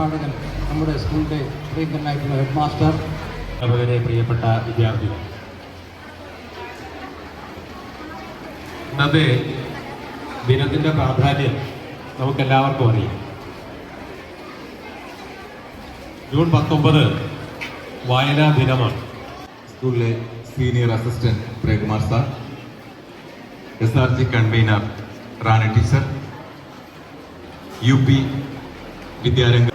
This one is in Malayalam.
സംഘാടകൻ നമ്മുടെ സ്കൂളിന്റെ പ്രിയങ്കരനായിട്ടുള്ള ഹെഡ് മാസ്റ്റർ വളരെ പ്രിയപ്പെട്ട വിദ്യാർത്ഥികൾ. ഇന്നത്തെ ദിനത്തിന്റെ പ്രാധാന്യം നമുക്കെല്ലാവർക്കും അറിയാം. ജൂൺ പത്തൊമ്പത് വായനാ ദിനമാണ്. സ്കൂളിലെ senior assistant Premkumar sir S R G convener Rani teacher U P വിദ്യാരംഗ